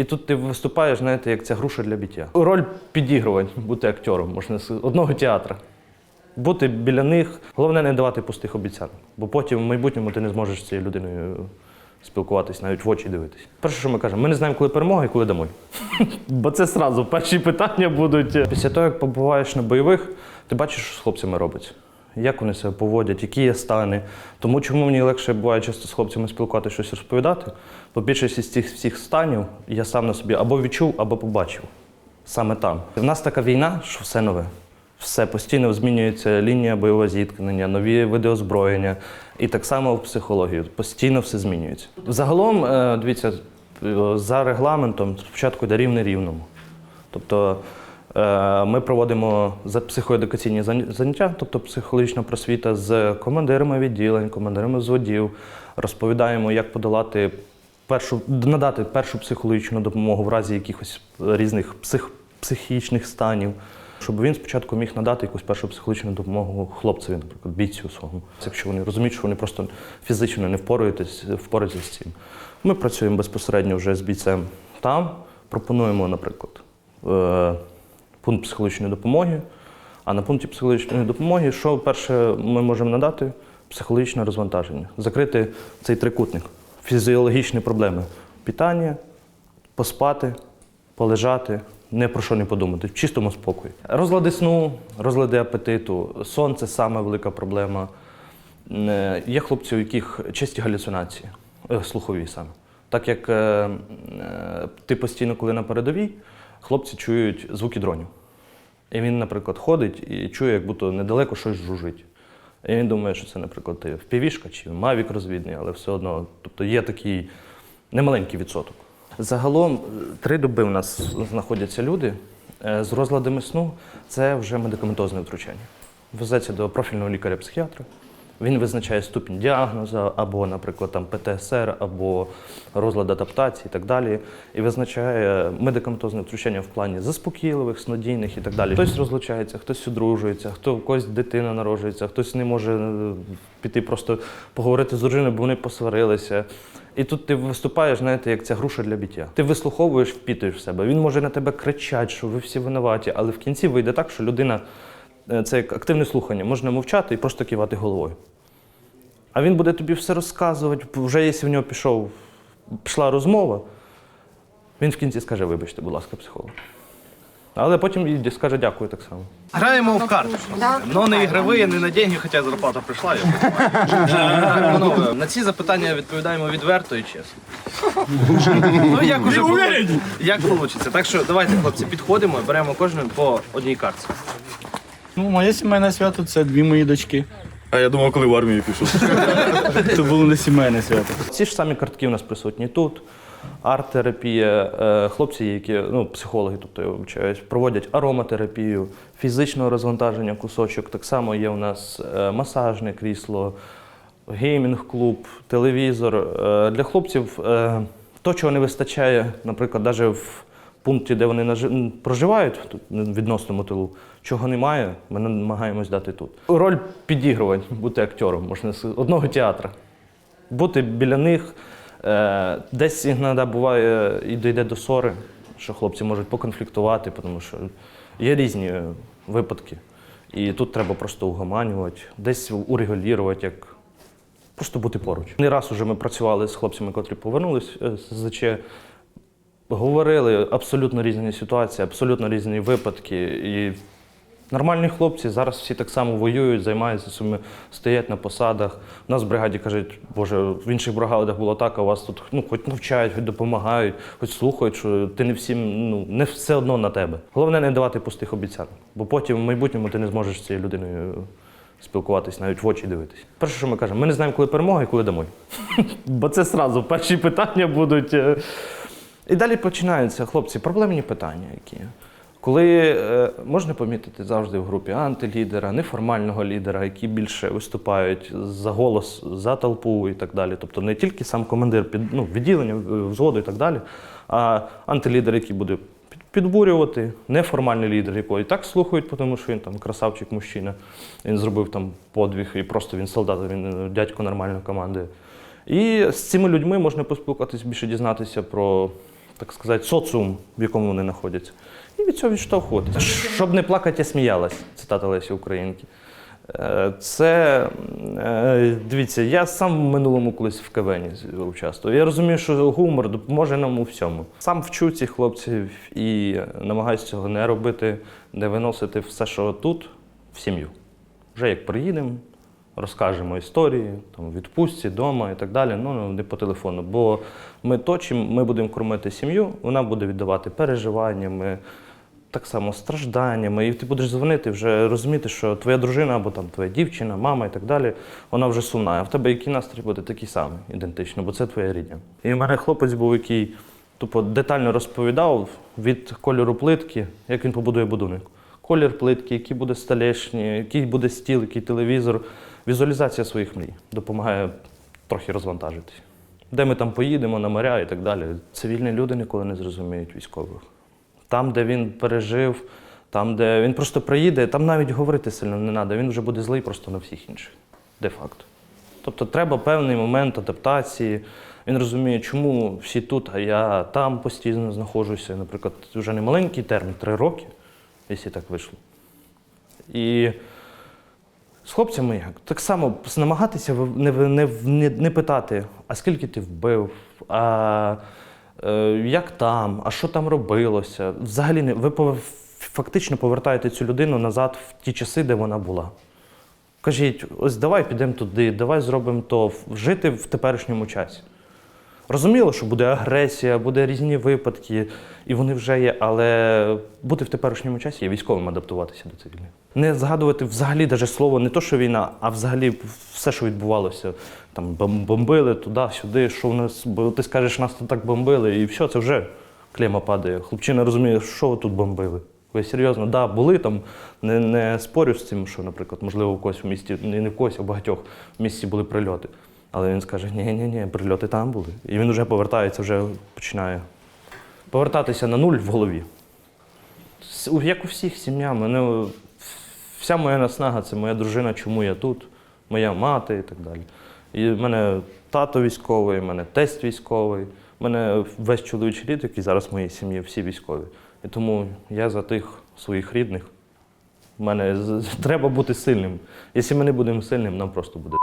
І тут ти виступаєш, знаєте, як ця груша для біття. Роль підігрувань, бути актором, можна сказати, одного театра. Бути біля них, головне не давати пустих обіцянок, бо потім в майбутньому ти не зможеш з цією людиною спілкуватись, навіть в очі дивитись. Перше, що ми кажемо, ми не знаємо, коли перемога і коли домой. Бо це сразу перші питання будуть. Після того, як побуваєш на бойових, ти бачиш, що з хлопцями робиться. Як вони себе поводять, які є стани. Тому чому мені легше буває часто з хлопцями спілкуватися, щось розповідати, бо більшість із цих всіх станів я сам на собі або відчув, або побачив. Саме там. У нас така війна, що все нове. Все постійно змінюється лінія бойового зіткнення, нові види озброєння. І так само в психології. Постійно все змінюється. Загалом, е, дивіться, е, за регламентом спочатку йде рівне рівному. Тобто ми проводимо психоедукаційні заняття, тобто психологічна просвіта з командирами відділень, командирами взводів, розповідаємо, як подолати першу, надати першу психологічну допомогу в разі якихось різних псих, психічних станів. Щоб він спочатку міг надати якусь першу психологічну допомогу хлопцеві, наприклад, бійцю своєму. Якщо вони розуміють, що вони просто фізично не впораються з цим. Ми працюємо безпосередньо вже з бійцем там, пропонуємо, наприклад, е, пункт психологічної допомоги. А на пункті психологічної допомоги, що перше ми можемо надати? Психологічне розвантаження. Закрити цей трикутник, фізіологічні проблеми. Питання, поспати, полежати, не про що не подумати, в чистому спокої. Розлади сну, розлади апетиту, сон це саме велика проблема. Е, Є хлопці, у яких чисті галюцинації, е, слухові саме. Так як е, ти постійно, коли на передовій, хлопці чують звуки дронів. І він, наприклад, ходить і чує, як будто недалеко щось жужить. І він думає, що це, наприклад, впівішка чи мавік розвідний, але все одно. Тобто є такий немаленький відсоток. Загалом е, три доби у нас знаходяться люди е, з розладами сну. Це вже медикаментозне втручання. Везеться до профільного лікаря-психіатра. Він визначає ступінь діагнозу, або, наприклад, там ПТСР, або розлад адаптації і так далі. І визначає медикаментозне втручання в плані заспокійливих, снодійних і так далі. Хтось розлучається, хтось одружується, хто когось дитина народжується, хтось не може е, піти просто поговорити з дружиною, бо вони посварилися. І тут ти виступаєш, знаєте, як ця груша для біття. Ти вислуховуєш, впітуєш в себе. Він може на тебе кричати, що ви всі винуваті, але в кінці вийде так, що людина е, це як активне слухання, можна мовчати і просто кивати головою. А він буде тобі все розказувати. Вже якщо в нього пішов, пішла розмова, він в кінці скаже, вибачте, будь ласка, психолог. Але потім і скаже дякую так само. Граємо в карти. Ну не ігрові, не на деньги, хоча зарплата прийшла. Я понимаю. Панове, на ці запитання відповідаємо відверто і чесно. Ну як уже було, як вийде. Так що давайте, хлопці, підходимо, і беремо кожен по одній картці. Ну, моє сімейне свято це дві мої дочки. А я думав, коли в армію пішов. Це було не сімейне свято. Ці ж самі картки у нас присутні тут. Арт-терапія, е, хлопці, які ну, психологи, тобто я вивчаюсь, проводять ароматерапію, фізичного розвантаження кусочок. Так само є у нас е, масажне крісло, геймінг-клуб, телевізор. Е, Для хлопців то, чого не вистачає, наприклад, навіть в пункті, де вони проживають, тут відносному тилу, чого немає, ми намагаємось дати тут. Роль підігрувань, бути актором, можна сказати, одного театра бути біля них. Е, Десь іноді буває і дійде до ссори, що хлопці можуть поконфліктувати, тому що є різні випадки. І тут треба просто угоманювати, десь урегулювати, як просто бути поруч. Не раз уже ми працювали з хлопцями, котрі повернулись е, з ЗЧ, говорили абсолютно різні ситуації, абсолютно різні випадки. І Нормальні хлопці зараз всі так само воюють, займаються своїми, стоять на посадах. У нас в бригаді кажуть, боже, в інших бригадах було так, а вас тут ну, хоч навчають, хоч допомагають, хоч слухають, що ти не всім, ну не все одно на тебе. Головне не давати пустих обіцянок, бо потім в майбутньому ти не зможеш з цією людиною спілкуватись, навіть в очі дивитись. Перше, що ми кажемо, ми не знаємо, коли перемога і коли домой. Бо це сразу перші питання будуть. І далі починаються, хлопці, проблемні питання, які. Коли е, можна помітити завжди в групі антилідера, неформального лідера, які більше виступають за голос, за толпу і так далі. Тобто не тільки сам командир під, ну, відділення, е, взводу і так далі, а антилідер, який буде підбурювати, неформальний лідер, якого і так слухають, тому що він там красавчик, мужчина, він зробив там подвиг і просто він солдат, він е, дядько нормальної команди. І з цими людьми можна поспілкуватися, більше дізнатися про так сказати, соціум, в якому вони знаходяться. І від цього відштовхуватися. Щоб не плакати, я сміялась, цитата Лесі Українки. Е, Це е, дивіться, я сам в минулому колись в кавені участвував. Я розумію, що гумор допоможе нам у всьому. Сам вчу цих хлопців і намагаюся цього не робити, не виносити все, що тут, в сім'ю. Вже як приїдемо, розкажемо історії, там, відпустці, вдома і так далі, ну не по телефону. Бо ми то, чим ми будемо кормити сім'ю, вона буде віддавати переживаннями, так само стражданнями. І ти будеш дзвонити, вже розуміти, що твоя дружина або там твоя дівчина, мама і так далі, вона вже сумна. А в тебе який настрій буде такий самий, ідентично, бо це твоя рідня. І в мене хлопець був, який тупо детально розповідав від кольору плитки, як він побудує будинок. Колір плитки, який буде столешні, який буде стіл, який телевізор. Візуалізація своїх мрій допомагає трохи розвантажитись. Де ми там поїдемо на моря і так далі. Цивільні люди ніколи не зрозуміють військових. Там, де він пережив, там, де він просто приїде, там навіть говорити сильно не треба, він вже буде злий просто на всіх інших, де-факто. Тобто треба певний момент адаптації. Він розуміє, чому всі тут, а я там постійно знаходжуся. Наприклад, вже не маленький термін, три роки, якщо так вийшло. І з хлопцями як? Так само намагатися не, не, не, не питати, а скільки ти вбив, а е, як там, а що там робилося. Взагалі не, ви фактично повертаєте цю людину назад в ті часи, де вона була. Кажіть, ось давай підемо туди, давай зробимо то, жити в теперішньому часі. Розуміло, що буде агресія, буде різні випадки, і вони вже є, але бути в теперішньому часі є військовим адаптуватися до цивільних. Не згадувати взагалі даже слово не то, що війна, а взагалі все, що відбувалося. Там бом- бомбили туди-сюди, що в нас, бо ти скажеш, нас тут так бомбили, і все, це вже клема падає. Хлопчина розуміє, що ви тут бомбили. Ви серйозно, да, були там, не, не спорю з цим, що, наприклад, можливо, у когось в місті, не в когось, а в багатьох в місті були прильоти. Але він скаже, ні, ні, ні, прильоти там були. І він вже повертається, вже починає повертатися на нуль в голові. Як у всіх сім'я, мене вся моя наснага це моя дружина, чому я тут, моя мати і так далі. І в мене тато військовий, в мене тесть військовий, в мене весь чоловічий рід, який зараз в моїй сім'ї, всі військові. І тому я за тих своїх рідних. В мене треба бути сильним. Якщо ми не будемо сильним, нам просто буде.